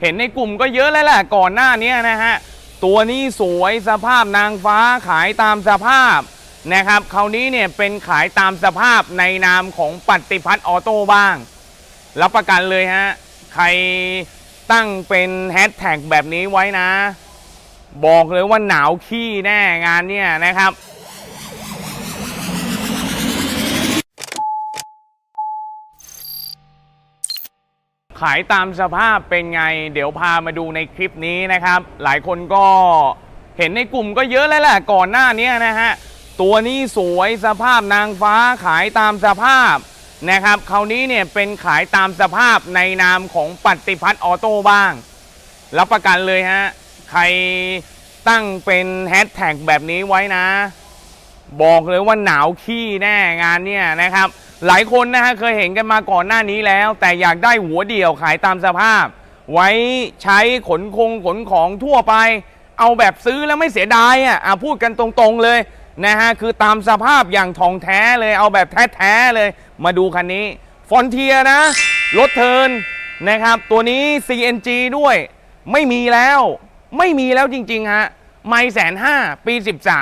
เห็นในกลุ่มก็เยอะแล้วแหละก่อนหน้านี้นะฮะ ตัวนี้สวยสภาพนางฟ้าขายตามสภาพนะครับคราวนี้เนี่ยเป็นขายตามสภาพในนามของปฏิพัฒน์ออโต้บ้าง รับประกันเลยฮะ ใครตั้งเป็นแฮชแท็กแบบนี้ไว้นะ บอกเลยว่าหนาวขี้แน่งานเนี่ยนะครับ ขายตามสภาพเป็นไง เดี๋ยวพามาดูในคลิปนี้นะครับ หลายคนก็เห็นในกลุ่มก็เยอะแล้วแหละก่อนหน้านี้นะฮะ ตัวนี้สวยสภาพนางฟ้าขายตามสภาพนะครับคราวนี้เนี่ยเป็นขายตามสภาพในนามของปฏิพัฒน์ออโต้บ้าง รับประกันเลยฮะ ใครตั้งเป็นแฮชแท็กแบบนี้ไว้นะ บอกเลยว่าหนาวขี้แน่งานเนี่ยนะครับ หลายคนนะฮะเคยเห็นกันมาก่อนหน้านี้แล้ว แต่อยากได้หัวเดี่ยวขายตามสภาพ ไว้ใช้ขนคงขนของทั่วไป เอาแบบซื้อแล้วไม่เสียดายอะพูดกันตรงๆเลยนะฮะคือตามสภาพอย่างทองแท้เลยเอาแบบแท้ๆเลย มาดูคันนี้ฟอนเทียนะรถเทินนะครับ ตัวนี้ CNG ด้วย ไม่มีแล้ว ไม่มีแล้วจริงๆฮะไม่แสนห้าปี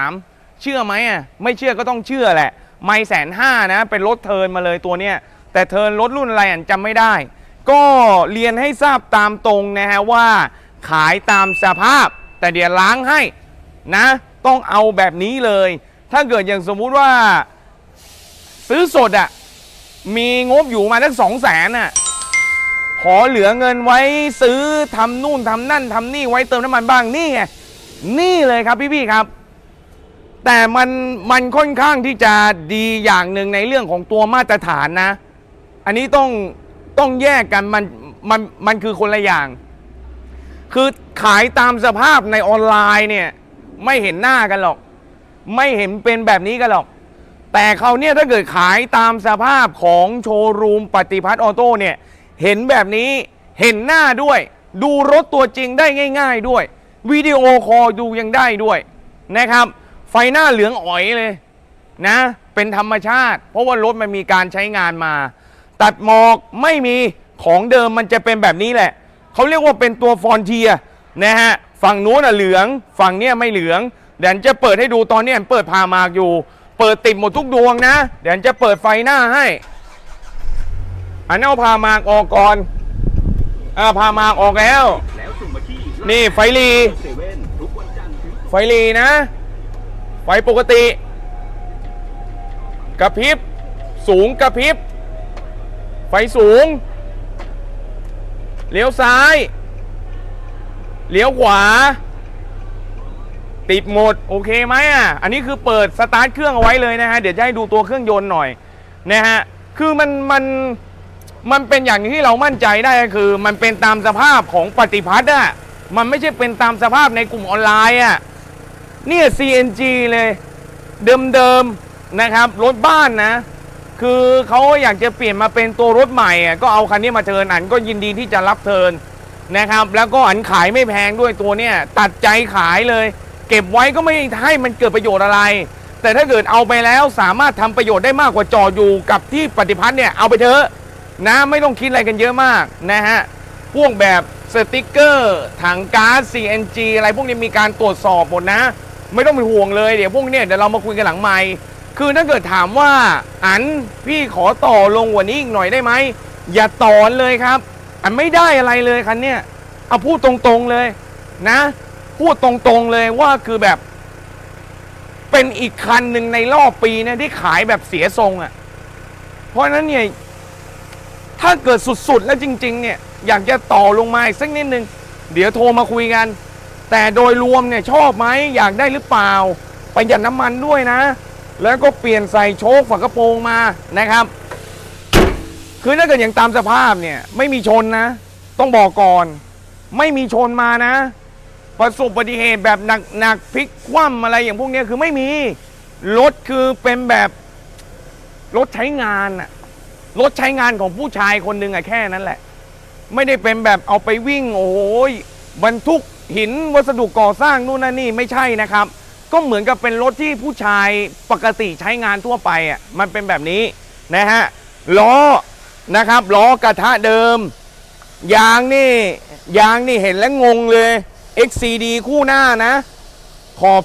13 เชื่อไหมอะไม่เชื่อก็ต้องเชื่อแหละ ไม่แสนห้านะ เป็นรถเทินมาเลยตัวเนี้ยแต่เทินรถรุ่นอะไรอะจำไม่ได้ ก็เรียนให้ทราบตามตรงนะฮะว่า ขายตามสภาพ แต่เดี๋ยวล้างให้นะ ต้องเอาแบบนี้เลย ถ้าเกิดอย่างสมมุติว่า ซื้อสดอะมีงบอยู่มาตั้งสองแสนอะขอเหลือเงินไว้ซื้อทำนู่นทำนั่นทำนี่ไว้เติมน้ำมันบ้างนี่ไงนี่เลยครับพี่ๆครับ แต่มันมันค่อนข้างที่จะดีอย่างหนึ่งในเรื่องของตัวมาตรฐานนะ อันนี้ต้องต้องแยกกันมันมันมันคือคนละอย่าง คือขายตามสภาพในออนไลน์เนี่ยไม่เห็นหน้ากันหรอก ไม่เห็นเป็นแบบนี้กันหรอก แต่เขาเนี่ยถ้าเกิดขายตามสภาพของโชว์รูมปฏิพัฒน์ออโต้เนี่ยเห็นแบบนี้เห็นหน้าด้วย ดูรถตัวจริงได้ง่าย ๆด้วยวิดีโอคอลดูยังได้ด้วยนะครับ ฟหน้าเหลืองอ๋อยเลยนะ เป็นธรรมชาติ เพราะว่ารถมันมีการใช้งานมา ตัดหมอกไม่มีของเดิมมันจะเป็นแบบนี้แหละ เขาเรียกว่าเป็นตัวฟอนเทียนะฮะฝั่งนู้นอะเหลือง ฝั่งเนี้ยไม่เหลืองเดี๋ยวจะเปิดให้ดูตอนนี้เปิดพามากอยู่ เปิดติดหมดทุกดวงนะ เดี๋ยวจะเปิดไฟหน้าให้อันนี้เอาพามากออกก่อนอ่าพามากออกแล้วลวนี่ไฟลีไฟลีนะ ไฟปกติ กระพริบ สูงกระพริบ ไฟสูง เลี้ยวซ้าย เลี้ยวขวา ติดหมด โอเคไหมอะ อันนี้คือเปิดสตาร์ทเครื่องเอาไว้เลยนะฮะ เดี๋ยวจะให้ดูตัวเครื่องยนต์หน่อยนะฮะ คือมันมันมันเป็นอย่างที่เรามั่นใจได้ก็คือ มันเป็นตามสภาพของปฏิพัฒน์อะ มันไม่ใช่เป็นตามสภาพในกลุ่มออนไลน์อะ เนี่ย CNG เลยเดิมๆนะครับรถบ้านนะ คือเขาอยากจะเปลี่ยนมาเป็นตัวรถใหม่อะก็เอาคันนี้มาเทิร์นอันก็ยินดีที่จะรับเทิร์นนะครับ แล้วก็อันขายไม่แพงด้วยตัวเนี้ยตัดใจขายเลย เก็บไว้ก็ไม่ให้มันเกิดประโยชน์อะไร แต่ถ้าเกิดเอาไปแล้วสามารถทำประโยชน์ได้มากกว่าจออยู่กับที่ปฏิพัฒน์เนี่ยเอาไปเถอะนะไม่ต้องคิดอะไรกันเยอะมากนะฮะพวกแบบสติกเกอร์ ถังก๊าซ CNG อะไรพวกนี้มีการตรวจสอบหมดนะ ไม่ต้องเป็นห่วงเลยเดี๋ยวพวกเนี้ยเดี๋ยวเรามาคุยกันหลังไมค์คือถ้าเกิดถามว่าอันพี่ขอต่อลงกว่านี้อีกหน่อยได้ไหมอย่าต่อเลยครับ อันไม่ได้อะไรเลยคันเนี้ยเอาพูดตรงๆเลยนะ พูดตรงๆเลยว่าคือแบบ เป็นอีกคันหนึ่งในรอบปีนะที่ขายแบบเสียทรงอะ่ะ เพราะฉะนั้นเนี่ยถ้าเกิดสุดๆแล้วจริง ๆ เนี่ย อยากจะต่อลงมาอีกสักนิดนึง เดี๋ยวโทรมาคุยกัน แต่โดยรวมเนี่ยชอบไหมอยากได้หรือเปล่าประหยัดน้ำมันด้วยนะ แล้วก็เปลี่ยนใส่โชคฝากระโปรงมานะครับ คือถ้าเกิดอย่างตามสภาพเนี่ยไม่มีชนนะ ต้องบอกก่อน ไม่มีชนมานะ ประสบอุบัติเหตุแบบหนักๆพลิกคว่ำอะไรอย่างพวกนี้คือไม่มีรถคือเป็นแบบรถใช้งานอะรถใช้งานของผู้ชายคนหนึ่งอะแค่นั้นแหละ ไม่ได้เป็นแบบเอาไปวิ่ง โอ้โหบรรทุก หินวัสดุก่อสร้างนู่นนั่นนี่ไม่ใช่นะครับ ก็เหมือนกับเป็นรถที่ผู้ชายปกติใช้งานทั่วไปอะมันเป็นแบบนี้นะฮะล้อนะครับล้อกระทะเดิม ยางนี่ยางนี่เห็นแล้วงงเลย XCD คู่หน้านะ ขอบ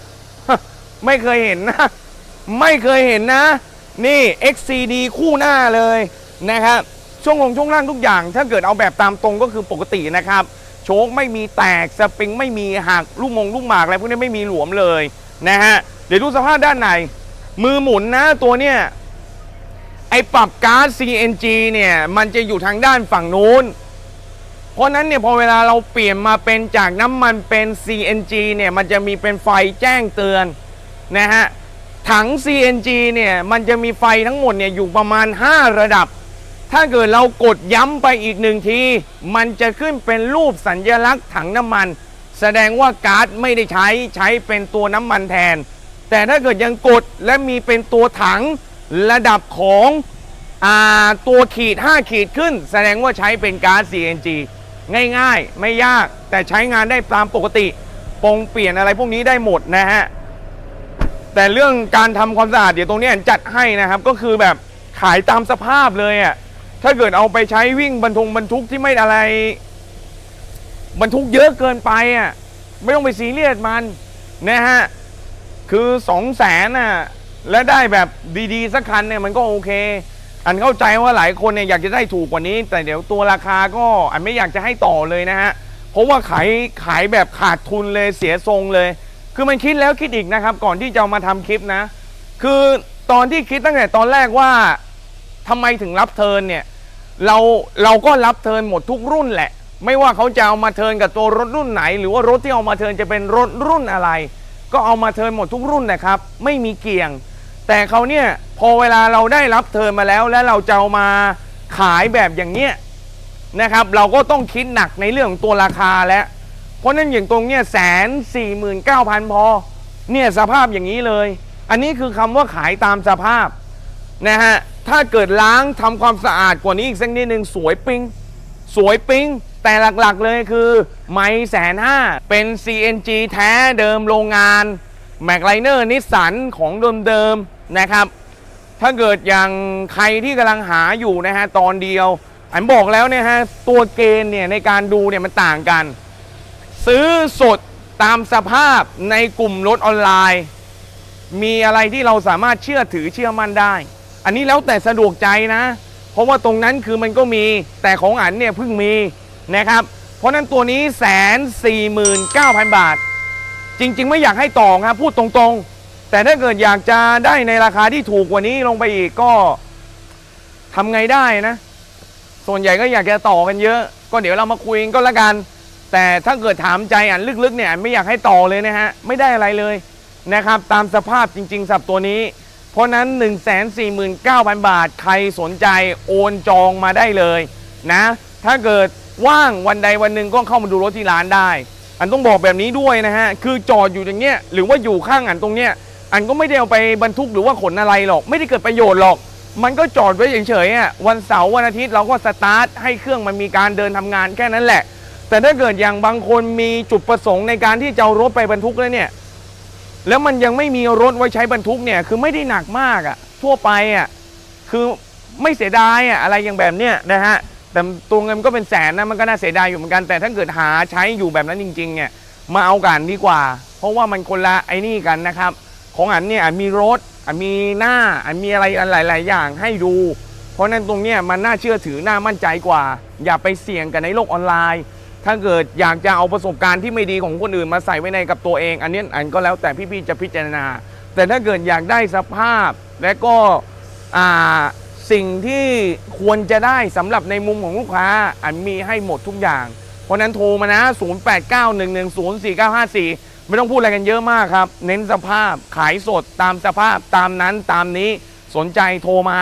15 ไม่เคยเห็นนะ ไม่เคยเห็นนะ นี่ XCD คู่หน้าเลยนะครับช่วงลงช่วงล่างทุกอย่าง ถ้าเกิดเอาแบบตามตรงก็คือปกตินะครับ โชคไม่มีแตกสปริงไม่มีหักลูกมงลูกหมากอะไรพวกนี้ไม่มีหลวมเลยนะฮะเดี๋ยวดูสภาพด้านในมือหมุนนะตัวเนี้ยไอปรับก๊าซ CNG เนี่ยมันจะอยู่ทางด้านฝั่งนู้น เพราะฉะนั้นเนี่ยพอเวลาเราเปลี่ยนมาเป็นจากน้ำมันเป็น CNG เนี่ยมันจะมีเป็นไฟแจ้งเตือนนะฮะถัง CNG เนี่ยมันจะมีไฟทั้งหมดเนี่ยอยู่ประมาณ 5 ระดับ ถ้าเกิดเรากดย้ำไปอีกหนึ่งที มันจะขึ้นเป็นรูปสัญลักษณ์ถังน้ำมัน แสดงว่าก๊าซไม่ได้ใช้ใช้เป็นตัวน้ำมันแทน แต่ถ้าเกิดยังกดและมีเป็นตัวถังระดับของอตัวขีด 5 ขีดขึ้น แสดงว่าใช้เป็นก๊าซ CNG ง่ายๆ ไม่ยากแต่ใช้งานได้ตามปกติปรงเปลี่ยนอะไรพวกนี้ได้หมดนะฮะ แต่เรื่องการทำความสะอาดเดี๋ยวตรงนี้จัดให้นะครับ ก็คือแบบขายตามสภาพเลยอะ่ะ ถ้าเกิดเอาไปใช้วิ่งบรรทุกบรรทุกที่ไม่อะไร บรรทุกเยอะเกินไปอะไม่ต้องไปซีเรียสมันนะฮะคือสองแสนอะและได้แบบดีๆสักคันเนี่ยมันก็โอเค อันเข้าใจว่าหลายคนเนี่ยอยากจะได้ถูกกว่านี้ แต่เดี๋ยวตัวราคาก็อันไม่อยากจะให้ต่อเลยนะฮะเพราะว่าขายขายแบบขาดทุนเลยเสียทรงเลย คือมันคิดแล้วคิดอีกนะครับ ก่อนที่จะมาทำคลิปนะ คือตอนที่คิดตั้งแต่ตอนแรกว่าทำไมถึงรับเทิร์นเนี่ย เราเราก็รับเทินหมดทุกรุ่นแหละ ไม่ว่าเขาจะเอามาเทินกับตัวรถรุ่นไหน หรือว่ารถที่เอามาเทินจะเป็นรถรุ่นอะไร ก็เอามาเทินหมดทุกรุ่นนะครับ ไม่มีเกี่ยง แต่เขาเนี่ยพอเวลาเราได้รับเทินมาแล้ว แล้วเราจะเอามาขายแบบอย่างเนี้ยนะครับ เราก็ต้องคิดหนักในเรื่องของตัวราคาแล้วเพราะนั้นอย่างตรงเนี้ยแสนสี่หมื่นเก้าพันพอเนี่ยสภาพอย่างนี้เลย อันนี้คือคำว่าขายตามสภาพนะฮะ ถ้าเกิดล้างทำความสะอาดกว่านี้อีกสักนิดหนึ่งสวยปิ้งสวยปิ้งแต่หลักๆเลยคือ ไม้แสนห้าเป็น CNG แท้เดิมโรงงานแม็กไลเนอร์นิสสันของเดิมๆนะครับ ถ้าเกิดอย่างใครที่กำลังหาอยู่นะฮะตอนเดียวอันบอกแล้วเนี่ยฮะตัวเกณฑ์เนี่ยในการดูเนี่ยมันต่างกัน ซื้อสดตามสภาพในกลุ่มรถออนไลน์ มีอะไรที่เราสามารถเชื่อถือเชื่อมั่นได้ อันนี้แล้วแต่สะดวกใจนะ เพราะว่าตรงนั้นคือมันก็มีแต่ของอันเนี่ยเพิ่งมีนะครับ เพราะนั้นตัวนี้แสนสี่หมื่นเก้าพันบาท จริง ๆ ไม่อยากให้ต่อครับพูดตรงๆ แต่ถ้าเกิดอยากจะได้ในราคาที่ถูกกว่านี้ลงไปอีกก็ทำไงได้นะ ส่วนใหญ่ก็อยากจะต่อกันเยอะ ก็เดี๋ยวเรามาคุยกันก็แล้วกัน แต่ถ้าเกิดถามใจอันลึกๆเนี่ยอันไม่อยากให้ต่อเลยนะฮะไม่ได้อะไรเลยนะครับ ตามสภาพจริง ๆสับตัวนี้ เพราะนั้น 149,000 บาทใครสนใจโอนจองมาได้เลยนะ ถ้าเกิดว่างวันใดวันหนึ่งก็เข้ามาดูรถที่ร้านได้ อันต้องบอกแบบนี้ด้วยนะฮะ คือจอดอยู่อย่างเงี้ยหรือว่าอยู่ข้างอันตรงเนี้ยอันก็ไม่ได้เอาไปบรรทุกหรือว่าขนอะไรหรอก ไม่ได้เกิดประโยชน์หรอก มันก็จอดไว้เฉยๆอะวันเสาร์วันอาทิตย์เราก็สตาร์ทให้เครื่องมันมีการเดินทำงานแค่นั้นแหละ แต่ถ้าเกิดอย่างบางคนมีจุดประสงค์ในการที่จะเอารถไปบรรทุกแล้วเนี่ย แล้วมันยังไม่มีรถไว้ใช้บรรทุกเนี่ยคือไม่ได้หนักมากอะ่ะทั่วไปอะ่ะคือไม่เสียดายอะ่ะอะไรอย่างแบบเนี้ยนะฮะแต่ตัวเงินก็เป็นแสนนะมันก็น่าเสียดายอยู่เหมือนกันแต่ถ้าเกิดหาใช้อยู่แบบนั้นจริงๆเนี่ยมาเอากันดีกว่า เพราะว่ามันคนละไอ้นี่กันนะครับ ของอันเนี่ยมีรถอันมีหน้าอันมีอะไรอันหลาย ๆ อย่างให้ดู เพราะฉะนั้นตรงเนี้ยมันน่าเชื่อถือน่ามั่นใจกว่า อย่าไปเสี่ยงกันในโลกออนไลน์ ถ้าเกิดอยากจะเอาประสบการณ์ที่ไม่ดีของคนอื่นมาใส่ไว้ในกับตัวเอง อันนี้อันก็แล้วแต่พี่ๆจะพิจารณา แต่ถ้าเกิดอยากได้สภาพและก็อ่าสิ่งที่ควรจะได้สำหรับในมุมของลูกค้า อันมีให้หมดทุกอย่าง เพราะฉะนั้นโทรมานะ 0891104954 ไม่ต้องพูดอะไรกันเยอะมากครับ เน้นสภาพขายสดตามสภาพตามนั้นตามนี้สนใจโทรมา